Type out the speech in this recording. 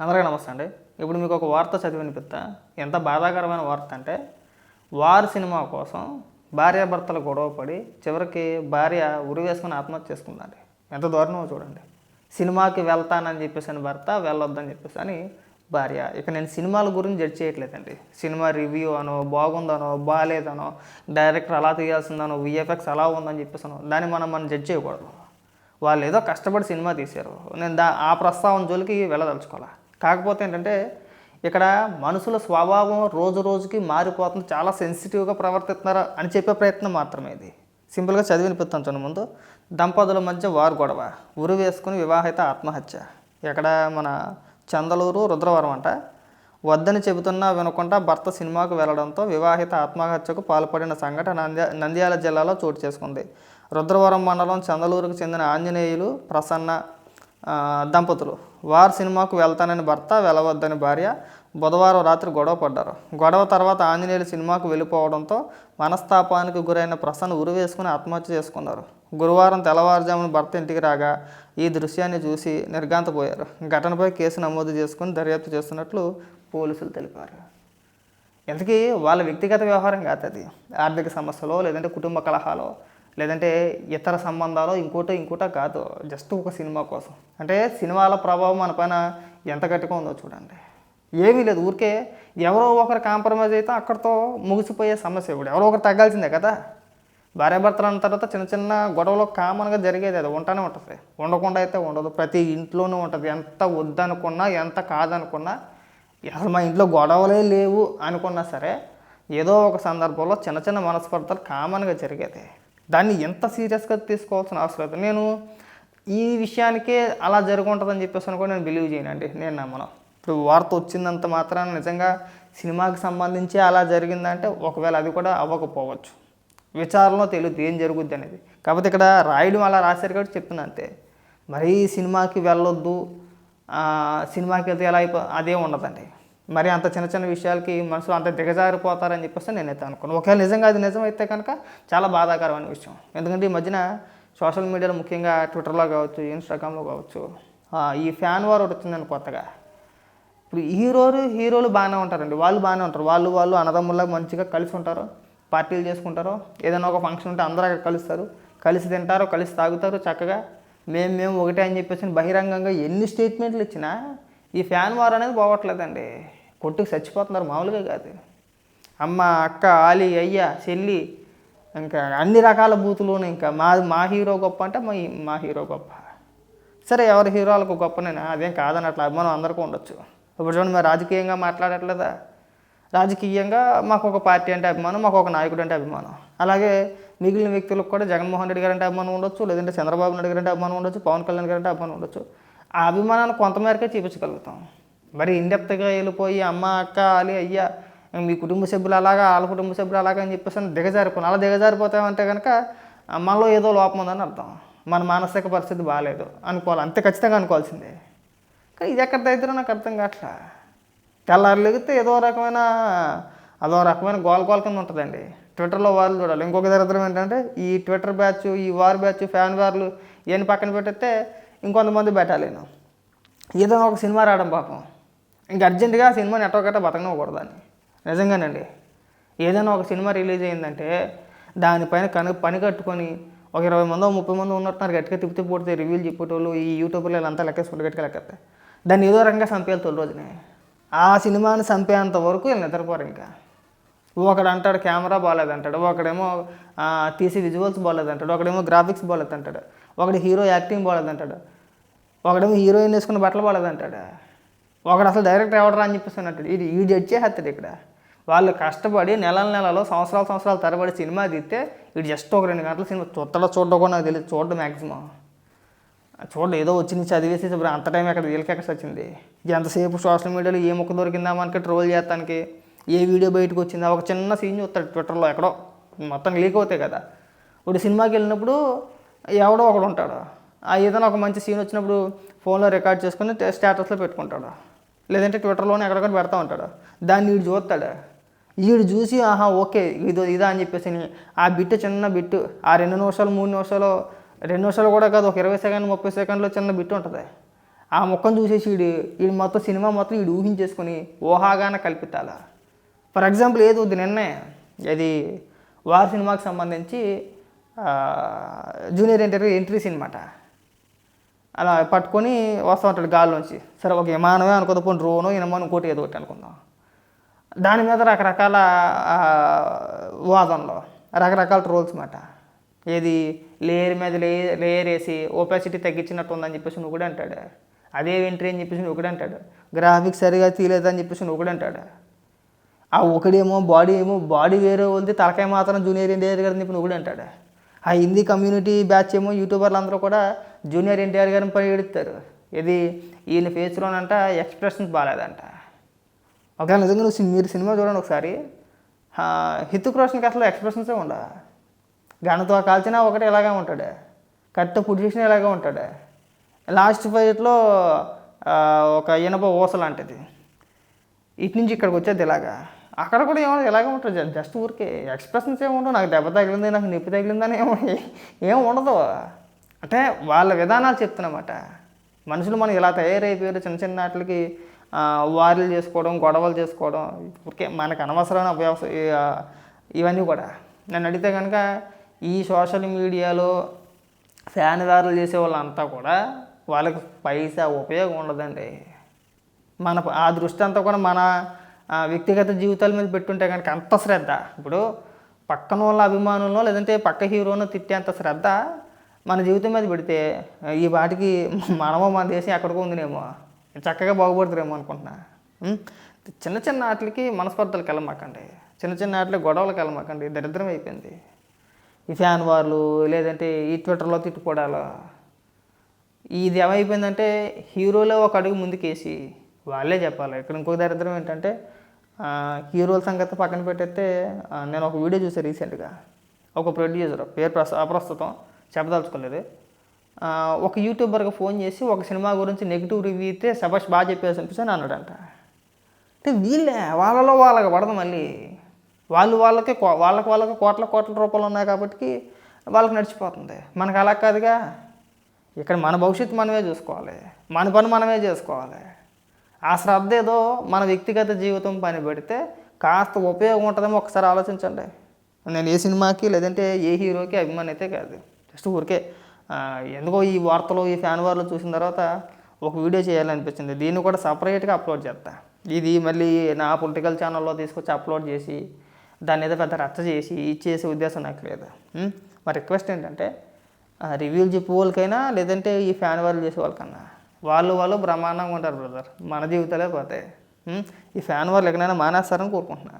అందరికీ నమస్తే అండి. ఇప్పుడు మీకు ఒక వార్త చదివి వినిపిస్తా. ఎంత బాధాకరమైన వార్త అంటే వార్ సినిమా కోసం భార్యాభర్తలు గొడవ పడి చివరికి భార్య ఉరివేసుకుని ఆత్మహత్య చేసుకుందండి. ఎంత దారుణమో చూడండి. సినిమాకి వెళ్తానని చెప్పేసి అని భర్త వెళ్ళొద్దని చెప్పేసి అని భార్య. ఇక నేను సినిమాల గురించి జడ్జ్ చేయట్లేదండి. సినిమా రివ్యూ అనో బాగుందనో బాగాలేదనో డైరెక్టర్ అలా తీయాల్సిందనో విఎఫ్ఎక్స్ అలా ఉందని చెప్పేసి దాన్ని మనం మనం జడ్జ్ చేయకూడదు. వాళ్ళు ఏదో కష్టపడి సినిమా తీశారు. నేను దా ఆ ప్రస్తావన జోలికి వెళ్ళదలుచుకోవాలి? కాకపోతే ఏంటంటే ఇక్కడ మనుషుల స్వభావం రోజు రోజుకి మారిపోతుంది చాలా సెన్సిటివ్గా ప్రవర్తిస్తున్నారు అని చెప్పే ప్రయత్నం మాత్రమే ఇది. సింపుల్గా చదివినిపిస్తాను చూడండి ముందు. దంపతుల మధ్య వారు గొడవ. ఉరి వేసుకుని వివాహిత ఆత్మహత్య. ఇక్కడ మన చందలూరు రుద్రవరం అంట. వద్దని చెబుతున్నా వినకుండా భర్త సినిమాకు వెళ్ళడంతో వివాహిత ఆత్మహత్యకు పాల్పడిన సంఘటన నంద్య నంద్యాల జిల్లాలో చోటు చేసుకుంది. రుద్రవరం మండలం చందలూరుకు చెందిన ఆంజనేయులు ప్రసన్న దంపతులు. వారు సినిమాకు వెళ్తానని భర్త వెళ్ళవద్దని భార్య బుధవారం రాత్రి గొడవ పడ్డారు. గొడవ తర్వాత ఆంజనేయులు సినిమాకు వెళ్ళిపోవడంతో మనస్తాపానికి గురైన ప్రసన్న ఉరివేసుకుని ఆత్మహత్య చేసుకున్నారు. గురువారం తెల్లవారుజామున భర్త ఇంటికి రాగా ఈ దృశ్యాన్ని చూసి నిర్గాంతపోయారు ఘటనపై కేసు నమోదు చేసుకుని దర్యాప్తు చేస్తున్నట్లు పోలీసులు తెలిపారు. ఇంతకీ వాళ్ళ వ్యక్తిగత వ్యవహారం కాదు అది ఆర్థిక సమస్యలో లేదంటే కుటుంబ కలహాలో లేదంటే ఇతర సంబంధాలు ఇంకోటో ఇంకోటో కాదు జస్ట్ ఒక సినిమా కోసం. అంటే సినిమాల ప్రభావం మన పైన ఎంత గట్టిగా ఉందో చూడండి. ఏమీ లేదు ఊరికే ఎవరో ఒకరు కాంప్రమైజ్ అయితే అక్కడితో ముగిసిపోయే సమస్య ఇప్పుడు ఎవరో ఒకరు తగ్గాల్సిందే కదా. భార్యాభర్తలు అన్న తర్వాత చిన్న చిన్న గొడవలు కామన్గా జరిగేది అది ఉంటానే ఉంటుంది. ఉండకుండా అయితే ఉండదు. ప్రతి ఇంట్లోనూ ఉంటుంది. ఎంత వద్దనుకున్నా ఎంత కాదనుకున్నా అసలు మా ఇంట్లో గొడవలే లేవు అనుకున్నా సరే ఏదో ఒక సందర్భంలో చిన్న చిన్న మనస్పర్ధలు కామన్గా జరిగేది. దాన్ని ఎంత సీరియస్గా తీసుకోవాల్సిన అవసరం లేదు. నేను ఈ విషయానికే అలా జరుగుంటుందని చెప్పేసి అని కూడా నేను బిలీవ్ చేయనండి నేను నమ్మను. ఇప్పుడు వార్త వచ్చిందంత మాత్రాన నిజంగా సినిమాకి సంబంధించి అలా జరిగిందంటే ఒకవేళ అది కూడా అవ్వకపోవచ్చు. విచారణలో తెలియదు ఏం జరుగుద్ది అనేది. కాకపోతే ఇక్కడ రాయడం అలా రాశారు కాబట్టి చెప్తుంది అంతే. మరీ సినిమాకి వెళ్ళొద్దు సినిమాకి వెళ్తే ఎలా అయిపో అదే ఉండదండి. మరి అంత చిన్న చిన్న విషయాలకి మనసులో అంత దిగజారిపోతారని చెప్పేసి నేనైతే అనుకున్నాను ఒకవేళ నిజంగా అది నిజమైతే కనుక చాలా బాధాకరమైన విషయం. ఎందుకంటే ఈ మధ్యన సోషల్ మీడియాలో ముఖ్యంగా ట్విట్టర్లో కావచ్చు ఇన్స్టాగ్రామ్లో కావచ్చు ఈ ఫ్యాన్ వారు ఒకటి వచ్చిందని కొత్తగా. ఇప్పుడు హీరోలు హీరోలు బాగానే ఉంటారండి. వాళ్ళు బాగానే ఉంటారు. వాళ్ళు వాళ్ళు అన్నదమ్ముల్లా మంచిగా కలిసి ఉంటారు పార్టీలు చేసుకుంటారు. ఏదైనా ఒక ఫంక్షన్ ఉంటే అందరూ అక్కడ కలుస్తారు. కలిసి తింటారు కలిసి తాగుతారు చక్కగా. మేము మేము ఒకటే అని చెప్పేసి బహిరంగంగా ఎన్ని స్టేట్మెంట్లు ఇచ్చినా ఈ ఫ్యాన్ వార్ అనేది పోవట్లేదండి కొట్టుకు చచ్చిపోతున్నారు మామూలుగా కాదు. అమ్మ అక్క ఆలి అయ్య చెల్లి ఇంకా అన్ని రకాల బూతులు ఇంకా మా మా హీరో గొప్ప అంటే మా మా హీరో గొప్ప. సరే ఎవరి హీరోలకు గొప్పనైనా అదేం కాదని అట్లా అభిమానం అందరికీ ఉండొచ్చు. ఇప్పుడు చూడండి మరి రాజకీయంగా మాట్లాడట్లేదా? రాజకీయంగా మాకు ఒక పార్టీ అంటే అభిమానం మాకు ఒక నాయకుడు అంటే అభిమానం. అలాగే మిగిలిన వ్యక్తులకు కూడా జగన్మోహన్ రెడ్డి గారు అంటే అభిమానం ఉండొచ్చు లేదంటే చంద్రబాబు నాయుడు గారు అంటే అభిమానం ఉండొచ్చు పవన్ కళ్యాణ్ గారు అంటే అభిమానం ఉండొచ్చు. ఆ అభిమానాన్ని కొంతమేరకే చూపించగలుగుతాం. మరి ఇండెప్త్గా వెళ్ళిపోయి అమ్మ అక్క అలి అయ్యా మీ కుటుంబ సభ్యులు అలాగా వాళ్ళ కుటుంబ సభ్యులు అలాగా అని చెప్పేసి అని అలా దిగజారిపోతామంటే కనుక మనలో ఏదో లోపం ఉందని అర్థం. మన మానసిక పరిస్థితి బాగాలేదు అనుకోవాలి. అంతే ఖచ్చితంగా అనుకోవాల్సిందే. కానీ ఇది ఎక్కడ దగ్గర నాకు అర్థం కావట్లా తెల్లారు లెగితే ఏదో రకమైన అదో రకమైన గోల గోల కింద ఉంటుందండి. ట్విట్టర్లో వాళ్ళు చూడాలి. ఇంకొక దరిద్రం ఏంటంటే ఈ ట్విట్టర్ బ్యాచ్ ఈ వార్ బ్యాచ్ ఫ్యాన్ వార్లు ఇవన్నీ పక్కన పెట్టేస్తే ఇంకొంతమంది పెట్టాలేను ఏదైనా ఒక సినిమా రావడం పాపం. ఇంక అర్జెంటుగా ఆ సినిమా నెట్వర్క్ బతకనివ్వకూడదని నిజంగానండి. ఏదైనా ఒక సినిమా రిలీజ్ అయిందంటే దానిపైన కను పని కట్టుకొని ఒక ఇరవై మందో ముప్పై మంది ఉన్నట్టున్నారు. గట్టిగా తిప్పి తిప్పి కొడితే రివ్యూలు చెప్పేటోళ్ళు ఈ యూట్యూబ్లో అంతా లెక్కేసుకుంటే గట్టిగా లెక్కేస్తే దాన్ని ఏదో రకంగా చంపేయాలి తొలి రోజునే. ఆ సినిమాని చంపేంత వరకు వీళ్ళు నిద్రపోరు ఇంకా. ఒకడు అంటాడు కెమెరా బాగాలేదంటాడు ఒకడేమో తీసి విజువల్స్ బాగాలేదంటాడు ఒకడేమో గ్రాఫిక్స్ బాగాలేదంటాడు ఒకడు హీరో యాక్టింగ్ బాగాలేదంటాడు ఒకడేమో హీరోయిన్ వేసుకున్న బట్టలు బాగాలేదు అంటాడు ఒకడు అసలు డైరెక్టర్ ఎవడరా అని చెప్పేసి అంటాడు. ఇది ఈ జడ్జ్ చేస్తాడు ఇక్కడ. వాళ్ళు కష్టపడి నెలల నెలలో సంవత్సరాలు సంవత్సరాలు తరబడి సినిమా తీస్తే ఇది జస్ట్ ఒక రెండు గంటల సినిమా చూత్తలో చూడడం కూడా నాకు తెలియదు చూడడం మ్యాక్సిమం చూడడం ఏదో వచ్చి చదివేసి ఇప్పుడు అంత టైం ఎక్కడ వీళ్ళకి ఎక్కడ వచ్చింది ఎంతసేపు సోషల్ మీడియాలో ఏ ముక్క దొరికిందా మనకి ట్రోల్ చేస్తానికి ఏ వీడియో బయటకు వచ్చిందా? ఒక చిన్న సీన్ చూస్తాడు ట్విట్టర్లో ఎక్కడో. మొత్తం లీక్ అవుతాయి కదా. ఇప్పుడు సినిమాకి వెళ్ళినప్పుడు ఎవడో ఒకడు ఉంటాడు. ఏదైనా ఒక మంచి సీన్ వచ్చినప్పుడు ఫోన్లో రికార్డ్ చేసుకుని స్టేటస్లో పెట్టుకుంటాడు? లేదంటే ట్విట్టర్లోనే ఎక్కడెక్కడ పెడతా ఉంటాడు? దాన్ని వీడు చూస్తాడు? వీడు చూసి ఆహా ఓకే ఇదో ఇదా అని చెప్పేసి ఆ బిట్టు చిన్న బిట్టు ఆ రెండు నిమిషాలు మూడు నిమిషాలు రెండు నిమిషాలు కూడా కాదు ఒక ఇరవై సెకండ్ ముప్పై సెకండ్లో చిన్న బిట్టు ఉంటుంది. ఆ ముఖం చూసేసి వీడు వీడు మొత్తం సినిమా మొత్తం వీడు ఊహించేసుకొని ఊహాగాన కల్పితాల. ఫర్ ఎగ్జాంపుల్ ఏది వద్దు నిన్నే? అది వార్ సినిమాకి సంబంధించి జూనియర్ ఎంటర్ ఎంట్రీ సినిమాట. అలా పట్టుకొని వస్తూ ఉంటాడు గాల్లోంచి. సరే ఒక విమానమే అనుకుందాం పోనీ డ్రోను ఇనమో ఇంకోటి ఏదో ఒకటి అనుకుందాం. దాని మీద రకరకాల ఆ, వాదనలు రకరకాల ట్రోల్స్ మాట. ఏది లేయర్ మీద లే లేయర్ వేసి ఓపాసిటీ తగ్గించినట్టు ఉందని చెప్పేసి నువ్వు కూడా అంటాడు. అదే ఎంట్రీ అని చెప్పేసి నువ్వు కూడా అంటాడు. గ్రాఫిక్స్ సరిగా తీయలేదని చెప్పేసి నువ్వు కూడా అంటాడు. ఆ ఒకడేమో బాడీ ఏమో బాడీ వేరే ఉంది తలకాయ మాత్రం జూనియర్ ఎన్టీఆర్ గారిని చెప్పి నువ్వు కూడా అంటాడు. ఆ హిందీ కమ్యూనిటీ బ్యాచ్ ఏమో యూట్యూబర్లు అందరూ కూడా జూనియర్ ఎన్టీఆర్ గారిని పని ఎడుతారు. ఇది ఈయన ఫేస్లోనంట ఎక్స్ప్రెషన్స్ బాగాలేదంట ఒకవేళ నిజంగా నువ్వు మీరు సినిమా చూడండి ఒకసారి. హితుక్ రోషన్కి అసలు ఎక్స్ప్రెషన్సే ఉండవు? గణతో కాల్చినా ఒకటి ఇలాగే ఉంటాడు? కట్ట పుడి చేసినా ఇలాగే ఉంటాడు? లాస్ట్ ఫైట్లో ఒక ఇనప ఊస లాంటిది ఇటు నుంచి ఇక్కడికి వచ్చేది ఇలాగా. అక్కడ కూడా ఏమో ఇలాగే ఉంటుంది జస్ట్ ఊరికే ఎక్స్ప్రెషన్స్ ఏముండవు నాకు దెబ్బ తగిలింది నాకు నొప్పి తగిలిందని ఏమో ఏం ఉండదు. అంటే వాళ్ళ విధానాలు చెప్తున్నమాట. మనుషులు మనం ఇలా తయారైపోయారు చిన్న చిన్న వాటికి వార్లు చేసుకోవడం గొడవలు చేసుకోవడం ఊరికే మనకు అనవసరమైన వ్యవసాయ ఇవన్నీ కూడా. నన్ను అడిగితే కనుక ఈ సోషల్ మీడియాలో ఫ్యాన్ దారులు చేసే వాళ్ళంతా కూడా వాళ్ళకి పైసా ఉపయోగం ఉండదండి. మన ఆ దృష్టి అంతా కూడా మన వ్యక్తిగత జీవితాల మీద పెట్టుంటే కనుక అంత శ్రద్ధ. ఇప్పుడు పక్కన వాళ్ళ అభిమానులను లేదంటే పక్క హీరోను తిట్టేంత శ్రద్ధ మన జీవితం మీద పెడితే ఈ వాటికి మనమో మన దేశం ఎక్కడికో ఉందినేమో. చక్కగా బాగుపడుతురేమో అనుకుంటున్నా. చిన్న చిన్న వాటికి మనస్పర్ధలకు వెళ్ళమాకండి చిన్న చిన్న వాటికి గొడవలకు వెళ్ళమాకండి దరిద్రం అయిపోయింది. ఈ ఫ్యాన్ వార్లు లేదంటే ఈ ట్విట్టర్లో తిట్టుకోవడాలు ఇది ఏమైపోయిందంటే హీరోలో ఒక అడుగు ముందుకేసి వాళ్ళే చెప్పాలి. ఇక్కడ ఇంకొక దరిద్రం ఏంటంటే హీరోల సంగతి పక్కన పెట్టేస్తే నేను ఒక వీడియో చూసాను రీసెంట్గా. ఒక ప్రొడ్యూసర్ పేరు ప్రస్ అప్రస్తుతం చెప్పదలుచుకోలేదు ఒక యూట్యూబర్కి ఫోన్ చేసి ఒక సినిమా గురించి నెగిటివ్ రివ్యూ ఇస్తే సబాష్ బాగా చెప్పేసి అనిపిస్తే అన్నాడంట. అంటే వీళ్ళే వాళ్ళలో వాళ్ళకి పడదు మళ్ళీ. వాళ్ళు వాళ్ళకే కో- వాళ్ళకి వాళ్ళకి కోట్ల కోట్ల రూపాయలు ఉన్నాయి కాబట్టి వాళ్ళకి నడిచిపోతుంది. మనకు అలా కాదుగా. ఇక్కడ మన భవిష్యత్తు మనమే చూసుకోవాలి. మన పని మనమే చేసుకోవాలి. ఆ శ్రద్ధ ఏదో మన వ్యక్తిగత జీవితం పని పెడితే కాస్త ఉపయోగం ఉంటుందేమో ఒకసారి ఆలోచించండి. నేను ఏ సినిమాకి లేదంటే ఏ హీరోకి అభిమాని అయితే కాదు. జస్ట్ ఊరికే ఎందుకో ఈ వార్తలు ఈ ఫ్యాన్ వార్లు చూసిన తర్వాత ఒక వీడియో చేయాలనిపించింది. దీన్ని కూడా సపరేట్గా అప్లోడ్ చేస్తా. ఇది మళ్ళీ నా పొలిటికల్ ఛానల్లో తీసుకొచ్చి అప్లోడ్ చేసి దాని మీద పెద్ద రచ్చ చేసి ఇచ్చేసే ఉద్దేశం నాకు లేదు. మా రిక్వెస్ట్ ఏంటంటే రివ్యూలు చెప్పే వాళ్ళకైనా లేదంటే ఈ ఫ్యాన్ వాళ్ళు చేసే వాళ్ళకన్నా. వాళ్ళు వాళ్ళు బ్రహ్మాండంగా ఉంటారు బ్రదర్ మన జీవితాలే పోతాయి. ఈ ఫ్యాన్ వాళ్ళు ఎక్కడైనా మానేస్తారని కోరుకుంటున్నా.